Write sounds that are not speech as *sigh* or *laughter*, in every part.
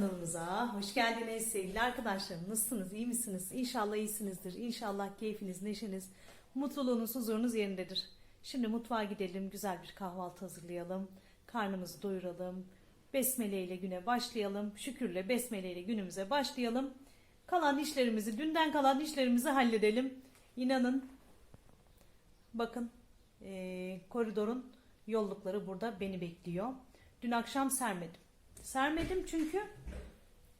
Kanalımıza. Hoş geldiniz sevgili arkadaşlarım. Nasılsınız? iyi misiniz? İnşallah iyisinizdir. İnşallah keyfiniz, neşeniz, mutluluğunuz, huzurunuz yerindedir. Şimdi mutfağa gidelim. Güzel bir kahvaltı hazırlayalım. Karnımızı doyuralım. Besmele ile güne başlayalım. Şükürle besmele ile günümüze başlayalım. Kalan işlerimizi, dünden kalan işlerimizi halledelim. İnanın Bakın eee, koridorun yollukları burada beni bekliyor. Dün akşam sermedim. Sermedim çünkü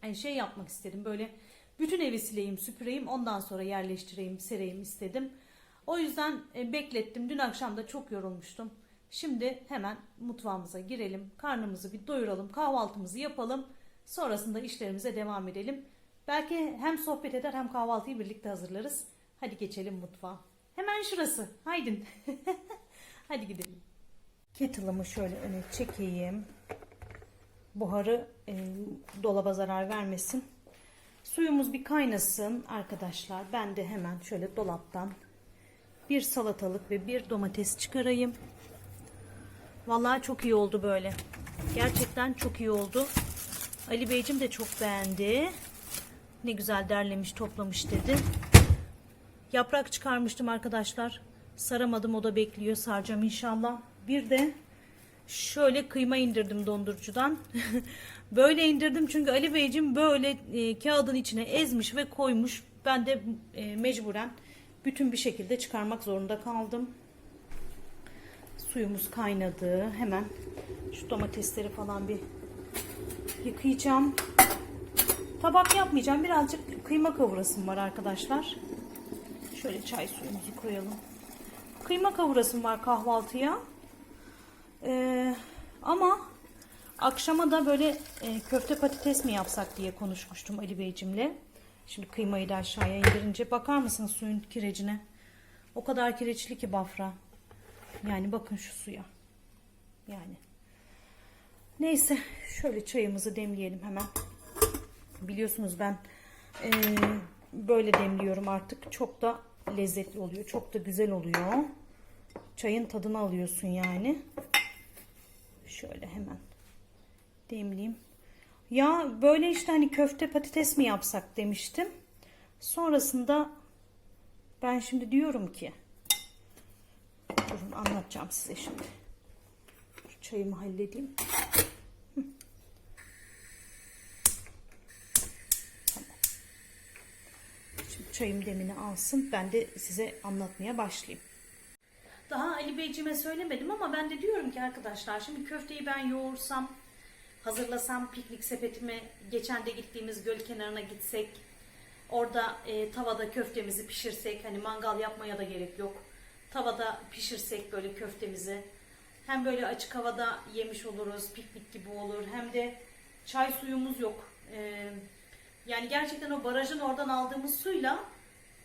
yani şey yapmak istedim. Böyle bütün evi sileyim, süpüreyim, ondan sonra yerleştireyim, sereyim istedim. O yüzden e, beklettim. Dün akşam da çok yorulmuştum. Şimdi hemen mutfağımıza girelim. Karnımızı bir doyuralım, kahvaltımızı yapalım. Sonrasında işlerimize devam edelim. Belki hem sohbet eder hem kahvaltıyı birlikte hazırlarız. Hadi geçelim mutfağa. Hemen şurası. Haydin. *laughs* Hadi gidelim. Kettle'ımı şöyle öne çekeyim. Buharı e, dolaba zarar vermesin. Suyumuz bir kaynasın arkadaşlar. Ben de hemen şöyle dolaptan bir salatalık ve bir domates çıkarayım. Vallahi çok iyi oldu böyle. Gerçekten çok iyi oldu. Ali Beyciğim de çok beğendi. Ne güzel derlemiş, toplamış dedi. Yaprak çıkarmıştım arkadaşlar. Saramadım o da bekliyor. Saracağım inşallah. Bir de şöyle kıyma indirdim dondurucudan. *laughs* böyle indirdim çünkü Ali Beyciğim böyle e, kağıdın içine ezmiş ve koymuş. Ben de e, mecburen bütün bir şekilde çıkarmak zorunda kaldım. Suyumuz kaynadı. Hemen şu domatesleri falan bir yıkayacağım. Tabak yapmayacağım. Birazcık kıyma kavurasım var arkadaşlar. Şöyle çay suyumuzu koyalım. Kıyma kavurasım var kahvaltıya. Ama akşama da böyle e, köfte patates mi yapsak diye konuşmuştum Ali Beyciğimle. Şimdi kıymayı da aşağıya indirince bakar mısınız suyun kirecine? O kadar kireçli ki Bafra. Yani bakın şu suya. Yani. Neyse şöyle çayımızı demleyelim hemen. Biliyorsunuz ben e, böyle demliyorum artık. Çok da lezzetli oluyor. Çok da güzel oluyor. Çayın tadını alıyorsun yani. Şöyle hemen demleyeyim. Ya böyle işte hani köfte patates mi yapsak demiştim. Sonrasında ben şimdi diyorum ki durun anlatacağım size şimdi. Şu çayımı halledeyim. Şimdi çayım demini alsın. Ben de size anlatmaya başlayayım. Daha Ali Beyciğime söylemedim ama ben de diyorum ki arkadaşlar şimdi köfteyi ben yoğursam, hazırlasam piknik sepetimi geçen de gittiğimiz göl kenarına gitsek, orada e, tavada köftemizi pişirsek, hani mangal yapmaya da gerek yok. Tavada pişirsek böyle köftemizi. Hem böyle açık havada yemiş oluruz, piknik gibi olur. Hem de çay suyumuz yok. E, yani gerçekten o barajın oradan aldığımız suyla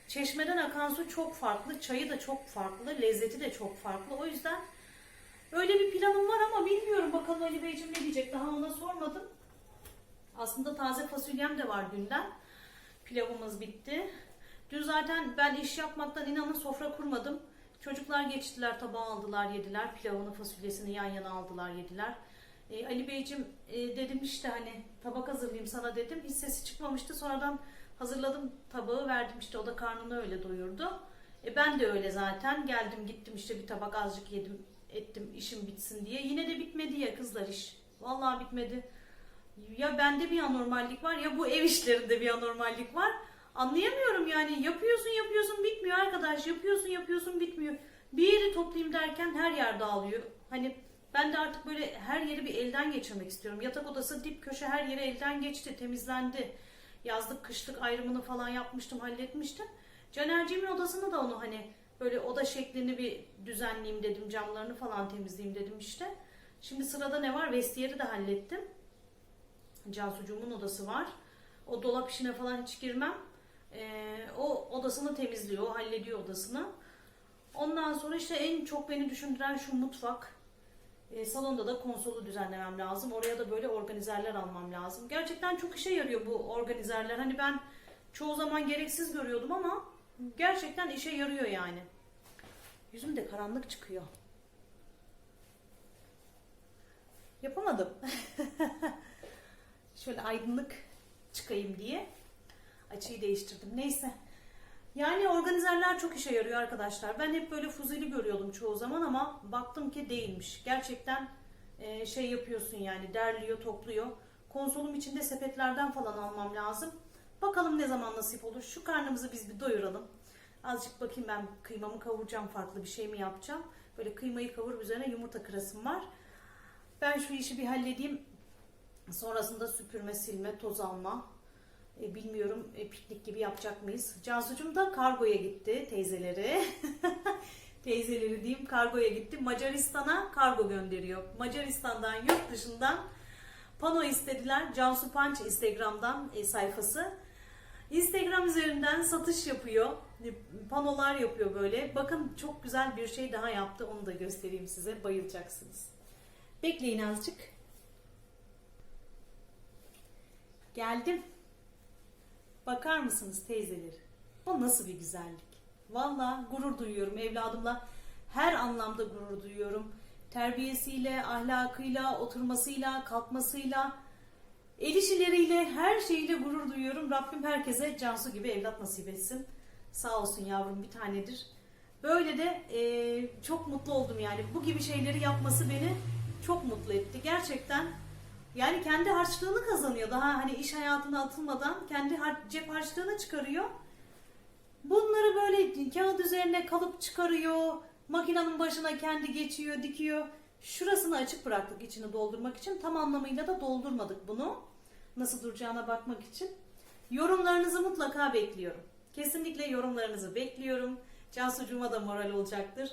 Çeşmeden akan su çok farklı, çayı da çok farklı, lezzeti de çok farklı. O yüzden öyle bir planım var ama bilmiyorum bakalım Ali Beyciğim ne diyecek. Daha ona sormadım. Aslında taze fasulyem de var dünden. Pilavımız bitti. Dün zaten ben iş yapmaktan inanın sofra kurmadım. Çocuklar geçtiler, tabağı aldılar, yediler. Pilavını, fasulyesini yan yana aldılar, yediler. E, Ali Beyciğim e, dedim işte hani tabak hazırlayayım sana dedim. Hiç sesi çıkmamıştı. Sonradan Hazırladım tabağı verdim işte o da karnını öyle doyurdu. E ben de öyle zaten geldim gittim işte bir tabak azıcık yedim ettim işim bitsin diye. Yine de bitmedi ya kızlar iş. Vallahi bitmedi. Ya bende bir anormallik var ya bu ev işlerinde bir anormallik var. Anlayamıyorum yani yapıyorsun yapıyorsun bitmiyor arkadaş yapıyorsun yapıyorsun bitmiyor. Bir yeri toplayayım derken her yer dağılıyor. Hani ben de artık böyle her yeri bir elden geçirmek istiyorum. Yatak odası dip köşe her yeri elden geçti temizlendi yazlık kışlık ayrımını falan yapmıştım halletmiştim. Canerciğimin odasını da onu hani böyle oda şeklini bir düzenleyeyim dedim camlarını falan temizleyeyim dedim işte. Şimdi sırada ne var? Vestiyeri de hallettim. Cansucuğumun odası var. O dolap işine falan hiç girmem. Ee, o odasını temizliyor, hallediyor odasını. Ondan sonra işte en çok beni düşündüren şu mutfak. E, salonda da konsolu düzenlemem lazım. Oraya da böyle organizerler almam lazım. Gerçekten çok işe yarıyor bu organizerler. Hani ben çoğu zaman gereksiz görüyordum ama gerçekten işe yarıyor yani. Yüzüm de karanlık çıkıyor. Yapamadım. *laughs* Şöyle aydınlık çıkayım diye açıyı değiştirdim. Neyse. Yani organizerler çok işe yarıyor arkadaşlar. Ben hep böyle fuzili görüyordum çoğu zaman ama baktım ki değilmiş. Gerçekten e, şey yapıyorsun yani derliyor, topluyor. Konsolum içinde sepetlerden falan almam lazım. Bakalım ne zaman nasip olur. Şu karnımızı biz bir doyuralım. Azıcık bakayım ben kıymamı kavuracağım farklı bir şey mi yapacağım. Böyle kıymayı kavurup üzerine yumurta kırasım var. Ben şu işi bir halledeyim. Sonrasında süpürme, silme, toz alma. E, bilmiyorum e, piknik gibi yapacak mıyız? Cansucuğum da kargoya gitti teyzeleri. *laughs* teyzeleri diyeyim kargoya gitti. Macaristan'a kargo gönderiyor. Macaristan'dan yurt dışından pano istediler. Cansu Panç Instagram'dan e, sayfası. Instagram üzerinden satış yapıyor. E, Panolar yapıyor böyle. Bakın çok güzel bir şey daha yaptı. Onu da göstereyim size. Bayılacaksınız. Bekleyin azıcık. Geldim. Bakar mısınız teyzeleri? O nasıl bir güzellik? Valla gurur duyuyorum evladımla. Her anlamda gurur duyuyorum. Terbiyesiyle, ahlakıyla, oturmasıyla, kalkmasıyla, el işleriyle, her şeyiyle gurur duyuyorum. Rabbim herkese Cansu gibi evlat nasip etsin. Sağ olsun yavrum bir tanedir. Böyle de e, çok mutlu oldum yani. Bu gibi şeyleri yapması beni çok mutlu etti. Gerçekten yani kendi harçlığını kazanıyor. Daha hani iş hayatına atılmadan kendi har- cep harçlığını çıkarıyor. Bunları böyle kağıt üzerine kalıp çıkarıyor. Makinenin başına kendi geçiyor, dikiyor. Şurasını açık bıraktık içini doldurmak için. Tam anlamıyla da doldurmadık bunu. Nasıl duracağına bakmak için. Yorumlarınızı mutlaka bekliyorum. Kesinlikle yorumlarınızı bekliyorum. Cansucuğuma da moral olacaktır.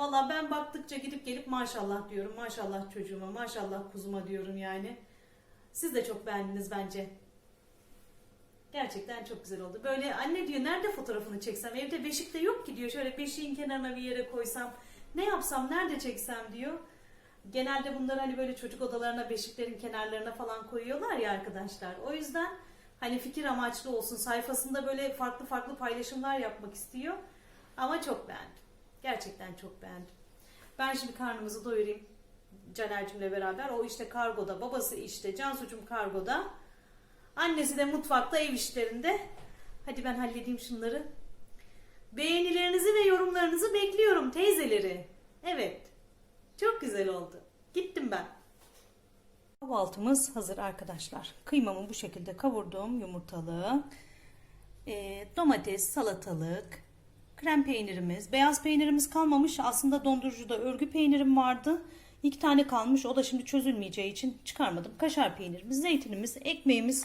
Valla ben baktıkça gidip gelip maşallah diyorum. Maşallah çocuğuma, maşallah kuzuma diyorum yani. Siz de çok beğendiniz bence. Gerçekten çok güzel oldu. Böyle anne diyor nerede fotoğrafını çeksem? Evde beşik de yok ki diyor. Şöyle beşiğin kenarına bir yere koysam. Ne yapsam, nerede çeksem diyor. Genelde bunları hani böyle çocuk odalarına, beşiklerin kenarlarına falan koyuyorlar ya arkadaşlar. O yüzden hani fikir amaçlı olsun. Sayfasında böyle farklı farklı paylaşımlar yapmak istiyor. Ama çok beğendim. Gerçekten çok beğendim. Ben şimdi karnımızı doyurayım. Caner'cimle beraber. O işte kargoda, babası işte, Cansu'cum kargoda. Annesi de mutfakta, ev işlerinde. Hadi ben halledeyim şunları. Beğenilerinizi ve yorumlarınızı bekliyorum teyzeleri. Evet. Çok güzel oldu. Gittim ben. Kahvaltımız hazır arkadaşlar. Kıymamı bu şekilde kavurdum. Yumurtalı. e, domates, salatalık, krem peynirimiz, beyaz peynirimiz kalmamış. Aslında dondurucuda örgü peynirim vardı. İki tane kalmış. O da şimdi çözülmeyeceği için çıkarmadım. Kaşar peynirimiz, zeytinimiz, ekmeğimiz.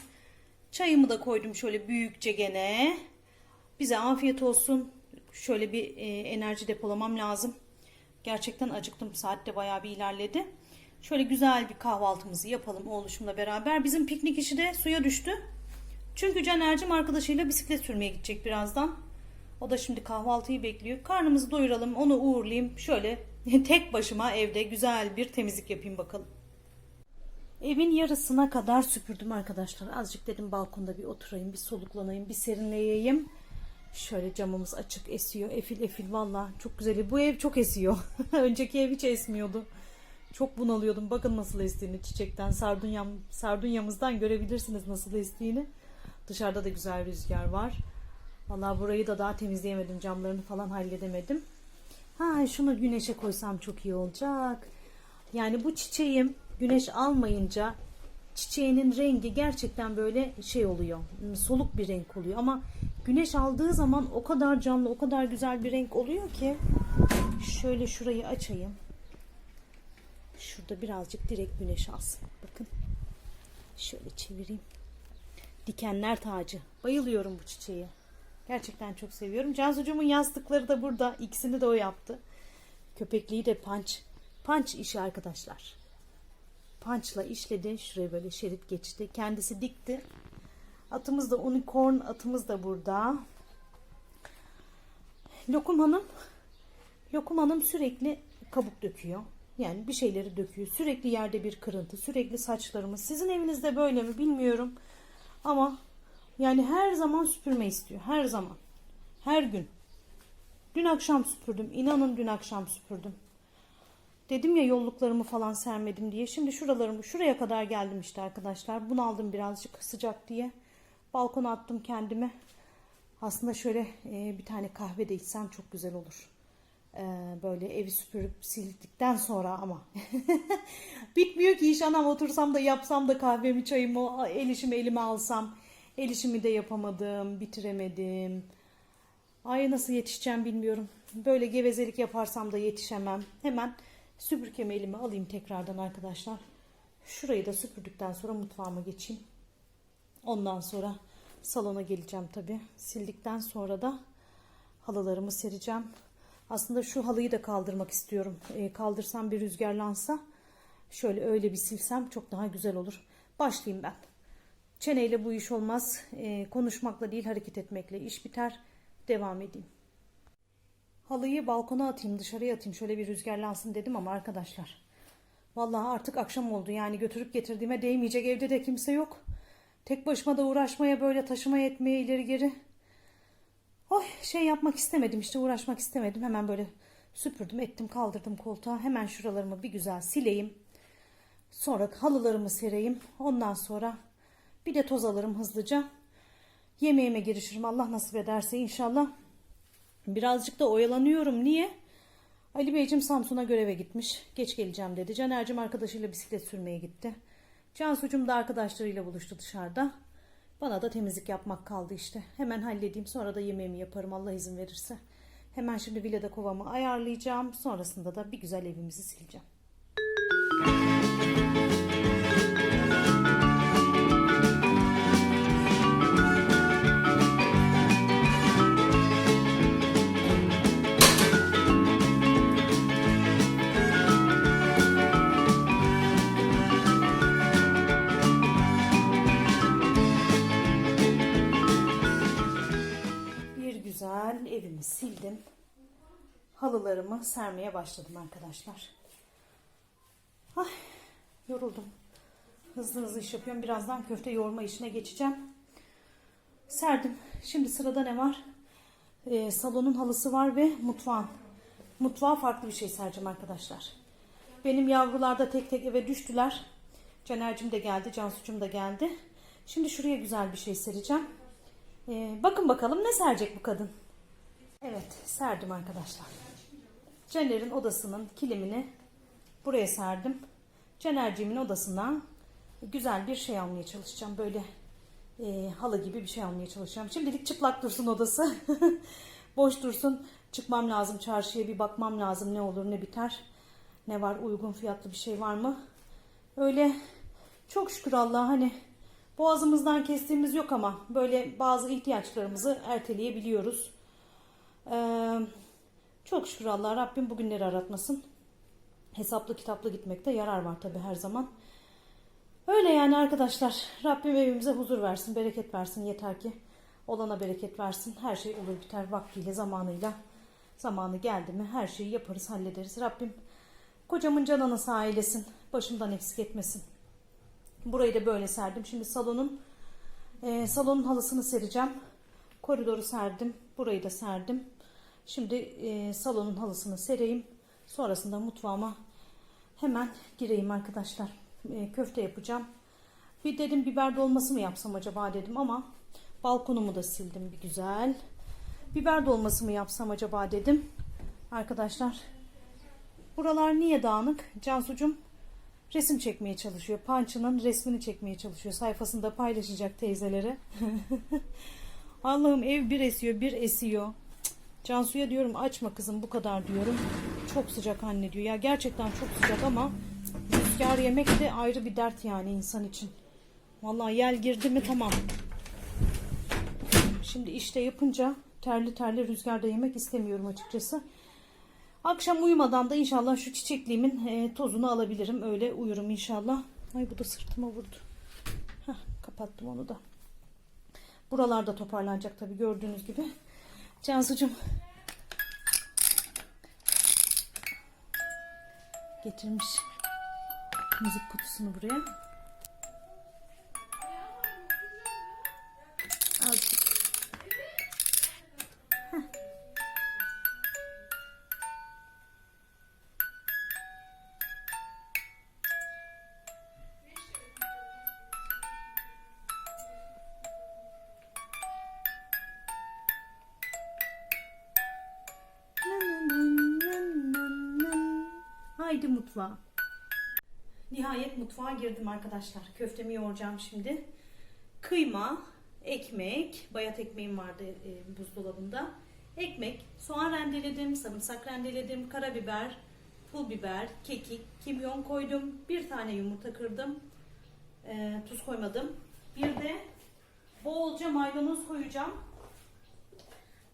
Çayımı da koydum şöyle büyükçe gene. Bize afiyet olsun. Şöyle bir e, enerji depolamam lazım. Gerçekten acıktım. Saat de bayağı bir ilerledi. Şöyle güzel bir kahvaltımızı yapalım oğluşumla beraber. Bizim piknik işi de suya düştü. Çünkü Caner'cim arkadaşıyla bisiklet sürmeye gidecek birazdan. O da şimdi kahvaltıyı bekliyor. Karnımızı doyuralım, onu uğurlayayım. Şöyle *laughs* tek başıma evde güzel bir temizlik yapayım bakalım. Evin yarısına kadar süpürdüm arkadaşlar. Azıcık dedim balkonda bir oturayım, bir soluklanayım, bir serinleyeyim. Şöyle camımız açık esiyor. Efil efil valla çok güzel. Bu ev çok esiyor. *laughs* Önceki ev hiç esmiyordu. Çok bunalıyordum. Bakın nasıl estiğini çiçekten. Sardunyam, sardunyamızdan görebilirsiniz nasıl estiğini. Dışarıda da güzel rüzgar var. Valla burayı da daha temizleyemedim. Camlarını falan halledemedim. Ha şunu güneşe koysam çok iyi olacak. Yani bu çiçeğim güneş almayınca çiçeğinin rengi gerçekten böyle şey oluyor. Soluk bir renk oluyor ama güneş aldığı zaman o kadar canlı, o kadar güzel bir renk oluyor ki şöyle şurayı açayım. Şurada birazcık direkt güneş alsın. Bakın. Şöyle çevireyim. Dikenler tacı. Bayılıyorum bu çiçeğe. Gerçekten çok seviyorum. Cansucuğumun yastıkları da burada. İkisini de o yaptı. Köpekliği de panç. Panç işi arkadaşlar. Pançla işledi. Şuraya böyle şerit geçti. Kendisi dikti. Atımız da unicorn atımız da burada. Lokum Hanım Lokum Hanım sürekli kabuk döküyor. Yani bir şeyleri döküyor. Sürekli yerde bir kırıntı. Sürekli saçlarımız. Sizin evinizde böyle mi bilmiyorum. Ama yani her zaman süpürme istiyor. Her zaman. Her gün. Dün akşam süpürdüm. İnanın dün akşam süpürdüm. Dedim ya yolluklarımı falan sermedim diye. Şimdi şuralarımı şuraya kadar geldim işte arkadaşlar. Bunu aldım birazcık sıcak diye. Balkona attım kendime. Aslında şöyle e, bir tane kahve de içsem çok güzel olur. E, böyle evi süpürüp sildikten sonra ama. *laughs* Bitmiyor ki iş anam otursam da yapsam da kahvemi çayımı el işimi elime alsam. El işimi de yapamadım, bitiremedim. Ay nasıl yetişeceğim bilmiyorum. Böyle gevezelik yaparsam da yetişemem. Hemen süpürgemi elime alayım tekrardan arkadaşlar. Şurayı da süpürdükten sonra mutfağıma geçeyim. Ondan sonra salona geleceğim tabi. Sildikten sonra da halılarımı sereceğim. Aslında şu halıyı da kaldırmak istiyorum. E, kaldırsam bir rüzgarlansa şöyle öyle bir silsem çok daha güzel olur. Başlayayım ben. Çeneyle bu iş olmaz. E, konuşmakla değil hareket etmekle iş biter. Devam edeyim. Halıyı balkona atayım, dışarıya atayım. Şöyle bir rüzgarlansın dedim ama arkadaşlar. Vallahi artık akşam oldu. Yani götürüp getirdiğime değmeyecek. Evde de kimse yok. Tek başıma da uğraşmaya böyle taşımaya etmeye ileri geri. Oy şey yapmak istemedim işte uğraşmak istemedim. Hemen böyle süpürdüm ettim kaldırdım koltuğa. Hemen şuralarımı bir güzel sileyim. Sonra halılarımı sereyim. Ondan sonra bir de toz alırım hızlıca. Yemeğime girişirim Allah nasip ederse inşallah. Birazcık da oyalanıyorum. Niye? Ali Beyciğim Samsun'a göreve gitmiş. Geç geleceğim dedi. Caner'cim arkadaşıyla bisiklet sürmeye gitti. Cansu'cum da arkadaşlarıyla buluştu dışarıda. Bana da temizlik yapmak kaldı işte. Hemen halledeyim sonra da yemeğimi yaparım Allah izin verirse. Hemen şimdi villada kovamı ayarlayacağım. Sonrasında da bir güzel evimizi sileceğim. Sildim. Halılarımı sermeye başladım arkadaşlar. Ay, yoruldum. Hızlı hızlı iş yapıyorum. Birazdan köfte yoğurma işine geçeceğim. Serdim. Şimdi sırada ne var? Ee, salonun halısı var ve mutfağın. Mutfağa farklı bir şey sereceğim arkadaşlar. Benim yavrular da tek tek eve düştüler. Caner'cim de geldi, Cansu'cum da geldi. Şimdi şuraya güzel bir şey sereceğim. Ee, bakın bakalım ne serecek bu kadın. Evet serdim arkadaşlar. Caner'in odasının kilimini buraya serdim. Caner'cimin odasına güzel bir şey almaya çalışacağım. Böyle e, halı gibi bir şey almaya çalışacağım. Şimdilik çıplak dursun odası. *laughs* Boş dursun. Çıkmam lazım çarşıya bir bakmam lazım ne olur ne biter. Ne var uygun fiyatlı bir şey var mı? Öyle çok şükür Allah'a hani boğazımızdan kestiğimiz yok ama böyle bazı ihtiyaçlarımızı erteleyebiliyoruz. Ee, çok şükür Allah Rabbim bugünleri aratmasın. Hesaplı kitaplı gitmekte yarar var tabi her zaman. Öyle yani arkadaşlar. Rabbim evimize huzur versin, bereket versin yeter ki. Olana bereket versin. Her şey olur biter vaktiyle, zamanıyla. Zamanı geldi mi her şeyi yaparız, hallederiz. Rabbim kocamın canını sağ eylesin. Başımdan eksik etmesin. Burayı da böyle serdim. Şimdi salonun e, salonun halısını sereceğim. Koridoru serdim. Burayı da serdim. Şimdi e, salonun halısını sereyim. Sonrasında mutfağıma hemen gireyim arkadaşlar. E, köfte yapacağım. Bir dedim biber dolması mı yapsam acaba dedim ama balkonumu da sildim bir güzel. Biber dolması mı yapsam acaba dedim. Arkadaşlar buralar niye dağınık? Cansucum resim çekmeye çalışıyor. Punch'ının resmini çekmeye çalışıyor. Sayfasında paylaşacak teyzelere. *laughs* Allah'ım ev bir esiyor bir esiyor. Cansu'ya diyorum açma kızım bu kadar diyorum. Çok sıcak anne diyor. Ya gerçekten çok sıcak ama rüzgar yemek de ayrı bir dert yani insan için. Vallahi yel girdi mi tamam. Şimdi işte yapınca terli terli rüzgarda yemek istemiyorum açıkçası. Akşam uyumadan da inşallah şu çiçekliğimin e, tozunu alabilirim. Öyle uyurum inşallah. Ay bu da sırtıma vurdu. Heh, kapattım onu da. Buralarda toparlanacak tabii gördüğünüz gibi. Cansucuğum getirmiş müzik kutusunu buraya. Haydi mutfağa. Nihayet mutfağa girdim arkadaşlar. Köftemi yoğuracağım şimdi. Kıyma, ekmek, bayat ekmeğim vardı e, buzdolabında. Ekmek, soğan rendeledim, sarımsak rendeledim, karabiber, pul biber, kekik, kimyon koydum. Bir tane yumurta kırdım. E, tuz koymadım. Bir de bolca maydanoz koyacağım.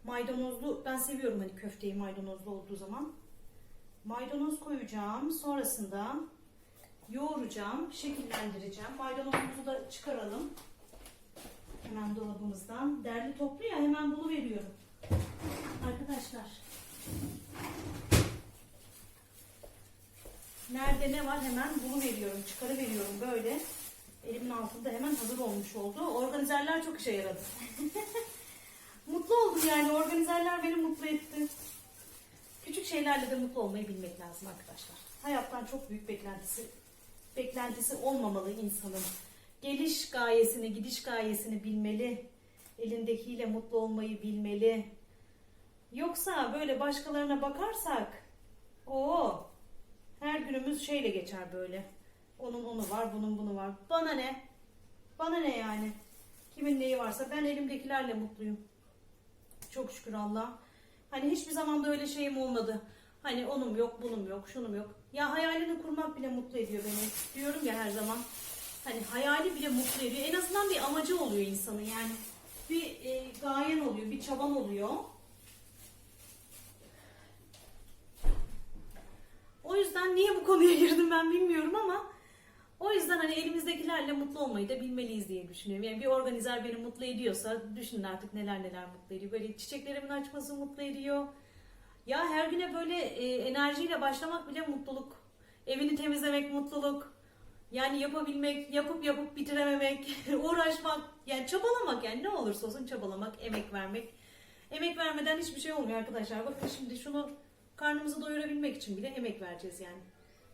Maydanozlu, ben seviyorum hani köfteyi maydanozlu olduğu zaman. Maydanoz koyacağım. Sonrasında yoğuracağım, şekillendireceğim. Maydanozumuzu da çıkaralım. Hemen dolabımızdan. Derli toplu ya hemen bulu veriyorum. Arkadaşlar. Nerede ne var hemen bulu veriyorum. Çıkarı veriyorum böyle. Elimin altında hemen hazır olmuş oldu. Organizerler çok işe yaradı. *laughs* mutlu oldum yani. Organizerler beni mutlu etti. Küçük şeylerle de mutlu olmayı bilmek lazım arkadaşlar. Hayattan çok büyük beklentisi beklentisi olmamalı insanın. Geliş gayesini, gidiş gayesini bilmeli. Elindekiyle mutlu olmayı bilmeli. Yoksa böyle başkalarına bakarsak o her günümüz şeyle geçer böyle. Onun onu var, bunun bunu var. Bana ne? Bana ne yani? Kimin neyi varsa ben elimdekilerle mutluyum. Çok şükür Allah. Hani hiçbir zaman da öyle şeyim olmadı. Hani onum yok, bunum yok, şunum yok. Ya hayalini kurmak bile mutlu ediyor beni. Diyorum ya her zaman. Hani hayali bile mutlu ediyor. En azından bir amacı oluyor insanın yani. Bir e, gayen oluyor, bir çaban oluyor. O yüzden niye bu konuya *laughs* girdim ben bilmiyorum ama o yüzden hani elimizdekilerle mutlu olmayı da bilmeliyiz diye düşünüyorum. Yani bir organizer beni mutlu ediyorsa düşünün artık neler neler mutlu ediyor. Böyle çiçeklerimin açması mutlu ediyor. Ya her güne böyle e, enerjiyle başlamak bile mutluluk. Evini temizlemek mutluluk. Yani yapabilmek, yapıp yapıp bitirememek, *laughs* uğraşmak, yani çabalamak yani ne olursa olsun çabalamak, emek vermek. Emek vermeden hiçbir şey olmuyor arkadaşlar. Bakın şimdi şunu karnımızı doyurabilmek için bile emek vereceğiz yani.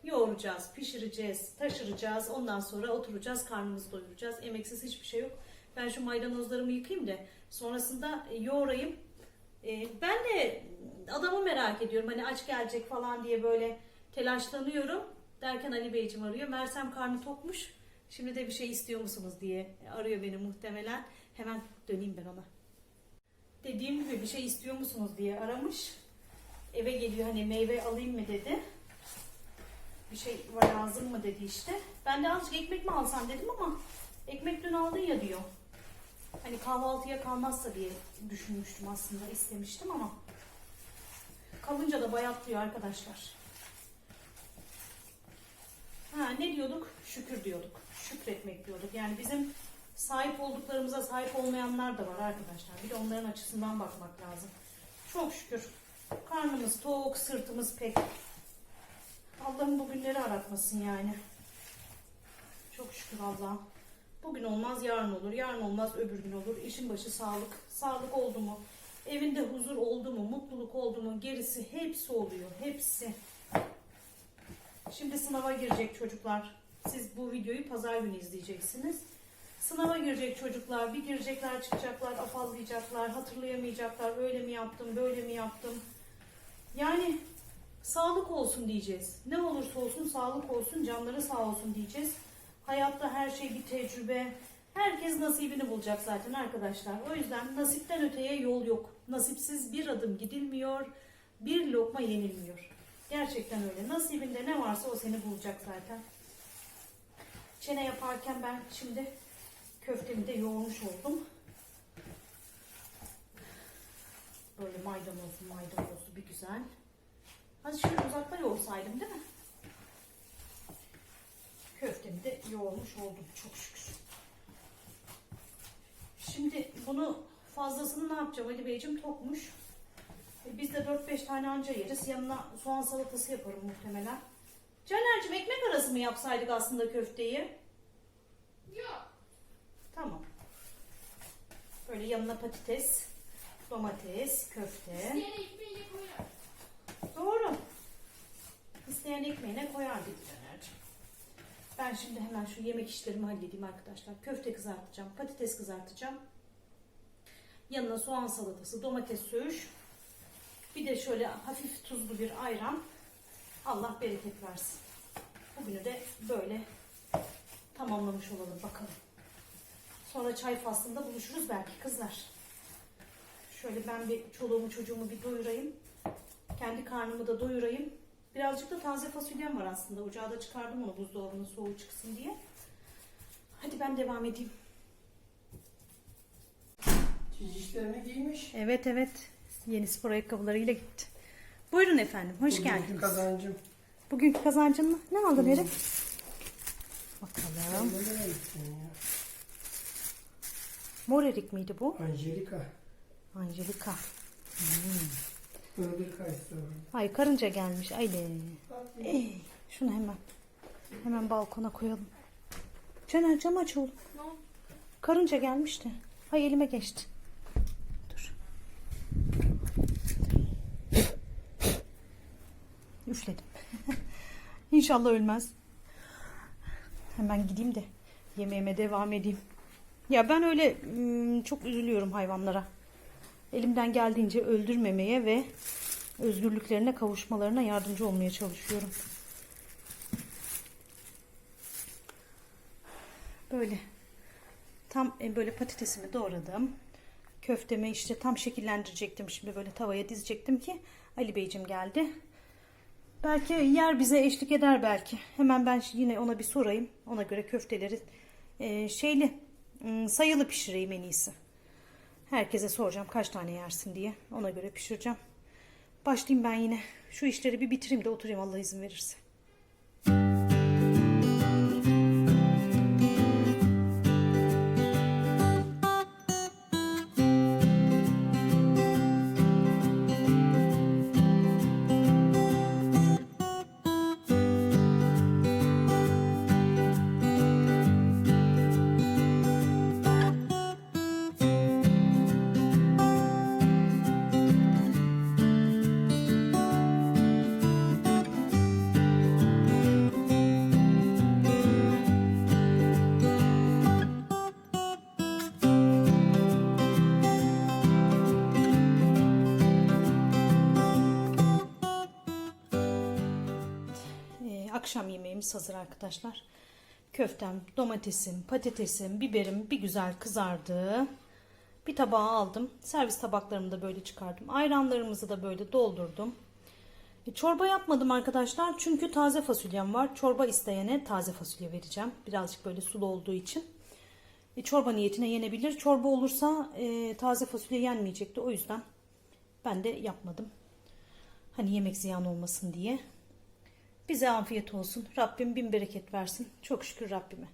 Yoğuracağız, pişireceğiz, taşıracağız. Ondan sonra oturacağız, karnımızı doyuracağız. Emeksiz hiçbir şey yok. Ben şu maydanozlarımı yıkayayım da sonrasında e, yoğurayım. E, Ben de adamı merak ediyorum. Hani aç gelecek falan diye böyle telaşlanıyorum. Derken Ali Beyciğim arıyor. Mersem karnı tokmuş. Şimdi de bir şey istiyor musunuz diye arıyor beni muhtemelen. Hemen döneyim ben ona. Dediğim gibi bir şey istiyor musunuz diye aramış. Eve geliyor hani meyve alayım mı dedi. Bir şey var lazım mı dedi işte. Ben de azıcık ekmek mi alsam dedim ama ekmek dün aldın ya diyor. Hani kahvaltıya kalmazsa diye düşünmüştüm aslında istemiştim ama kalınca da bayatlıyor arkadaşlar. Ha ne diyorduk? Şükür diyorduk. Şükretmek diyorduk. Yani bizim sahip olduklarımıza sahip olmayanlar da var arkadaşlar. Bir de onların açısından bakmak lazım. Çok şükür. Karnımız tok, sırtımız pek. Allah'ım bugünleri aratmasın yani. Çok şükür Allah. Bugün olmaz yarın olur. Yarın olmaz öbür gün olur. İşin başı sağlık. Sağlık oldu mu? Evinde huzur oldu mu? Mutluluk oldu mu? Gerisi hepsi oluyor. Hepsi. Şimdi sınava girecek çocuklar. Siz bu videoyu pazar günü izleyeceksiniz. Sınava girecek çocuklar. Bir girecekler çıkacaklar. Afallayacaklar. Hatırlayamayacaklar. Öyle mi yaptım? Böyle mi yaptım? Yani sağlık olsun diyeceğiz. Ne olursa olsun sağlık olsun. Canları sağ olsun diyeceğiz. Hayatta her şey bir tecrübe. Herkes nasibini bulacak zaten arkadaşlar. O yüzden nasipten öteye yol yok. Nasipsiz bir adım gidilmiyor. Bir lokma yenilmiyor. Gerçekten öyle. Nasibinde ne varsa o seni bulacak zaten. Çene yaparken ben şimdi köftemi de yoğurmuş oldum. Böyle maydanozlu maydanozlu bir güzel. Hadi şöyle uzakta yoğursaydım değil mi? Köftemi de yoğurmuş oldum çok şükür. Şimdi bunu fazlasını ne yapacağım Ali Beyciğim tokmuş. E, Biz de 4-5 tane anca yeriz. Yanına soğan salatası yaparım muhtemelen. Caner'cim ekmek arası mı yapsaydık aslında köfteyi? Yok. Tamam. Böyle yanına patates, domates, köfte. Diğer ekmeğiyle koyar. İsteyen ekmeğine koyar dedi Caner'cim. Ben şimdi hemen şu yemek işlerimi halledeyim arkadaşlar. Köfte kızartacağım, patates kızartacağım. Yanına soğan salatası, domates söğüş. Bir de şöyle hafif tuzlu bir ayran. Allah bereket versin. Bugünü de böyle tamamlamış olalım bakalım. Sonra çay faslında buluşuruz belki kızlar. Şöyle ben bir çoluğumu çocuğumu bir doyurayım. Kendi karnımı da doyurayım. Birazcık da taze fasulyem var aslında. Ocağa da çıkardım onu buzdolabının soğuğu çıksın diye. Hadi ben devam edeyim. Çizişlerini giymiş. Evet evet. Yeni spor ayakkabılarıyla gitti. Buyurun efendim. Hoş Bugünkü geldiniz. kazancım. Bugünkü kazancın mı? Ne aldın? Bakalım. Nereye gittin ya? Mor erik miydi bu? Angelika. Angelika. Ay karınca gelmiş. Ay de. Ey, şunu hemen. Hemen balkona koyalım. Caner cam aç oğlum. Karınca gelmişti. Ay elime geçti. Dur. Üfledim. *laughs* İnşallah ölmez. Hemen gideyim de yemeğime devam edeyim. Ya ben öyle çok üzülüyorum hayvanlara. Elimden geldiğince öldürmemeye ve özgürlüklerine kavuşmalarına yardımcı olmaya çalışıyorum. Böyle tam e, böyle patatesimi doğradım. Köftemi işte tam şekillendirecektim. Şimdi böyle tavaya dizecektim ki Ali Beyciğim geldi. Belki yer bize eşlik eder belki. Hemen ben yine ona bir sorayım. Ona göre köfteleri e, şeyli sayılı pişireyim en iyisi. Herkese soracağım kaç tane yersin diye. Ona göre pişireceğim. Başlayayım ben yine. Şu işleri bir bitireyim de oturayım Allah izin verirse. Akşam yemeğimiz hazır arkadaşlar. Köftem, domatesim, patatesim, biberim bir güzel kızardı. Bir tabağa aldım. Servis tabaklarımı da böyle çıkardım. Ayranlarımızı da böyle doldurdum. E, çorba yapmadım arkadaşlar. Çünkü taze fasulyem var. Çorba isteyene taze fasulye vereceğim. Birazcık böyle sulu olduğu için. E, çorba niyetine yenebilir. Çorba olursa e, taze fasulye yenmeyecekti. O yüzden ben de yapmadım. Hani yemek ziyan olmasın diye. Bize afiyet olsun. Rabbim bin bereket versin. Çok şükür Rabbime.